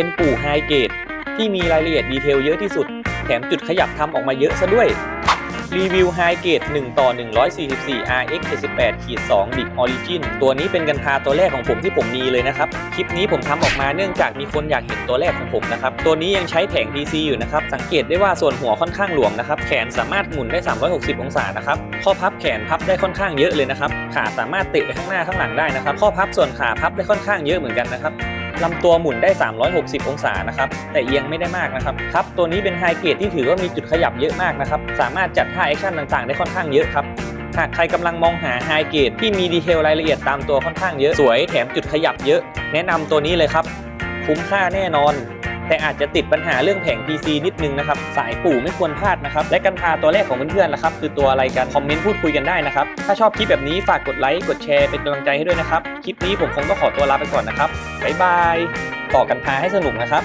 เป็นปู่ไฮเกตที่มีรายละเอียดดีเทลเยอะที่สุด แถมจุดขยับทำออกมาเยอะซะด้วย รีวิวไฮเกต1ต่อ 144 RX 78ขีด2 Big Origin ตัวนี้เป็นกันพาตัวแรกของผมที่ผมมีเลยนะครับ คลิปนี้ผมทำออกมาเนื่องจากมีคนอยากเห็นตัวแรกของผมนะครับ ตัวนี้ยังใช้แผง DC อยู่นะครับ สังเกตได้ว่าส่วนหัวค่อนข้างหลวมนะครับ แขนสามารถหมุนได้ 360 องศานะครับ ข้อพับแขนพับได้ค่อนข้างเยอะเลยนะครับ ขาสามารถเตะไปข้างหน้าข้างหลังได้นะครับ ข้อพับส่วนขาพับได้ค่อนข้างเยอะเหมือนกันนะครับ ลำตัวหมุนได้ 360 องศานะครับ แต่เอียงไม่ได้มากนะครับครับ ตัวนี้เป็นไฮเกรดที่ถือว่ามีจุดขยับเยอะมากนะครับ สามารถจัดท่าแอคชั่นต่างๆ ได้ค่อนข้างเยอะครับหากใครกำลังมองหาไฮเกรดที่มีดีเทลรายละเอียดตามตัวค่อนข้างเยอะ สวยแถมจุดขยับเยอะ แนะนำตัวนี้เลยครับ คุ้มค่าแน่นอน แต่อาจจะติดปัญหาเรื่องแผง PC นิดนึงนะครับ สายปู่ไม่ควรพลาดนะครับ และกันพาตัวแรกของเพื่อนๆละครับ คือตัวอะไรกัน คอมเมนต์พูดคุยกันได้นะครับ ถ้าชอบคลิปแบบนี้ฝากกดไลค์กดแชร์เป็นกำลังใจให้ด้วยนะครับ คลิปนี้ผมคงต้องขอตัวลาไปก่อนนะครับบ๊ายบายต่อกันพาให้สนุกนะครับ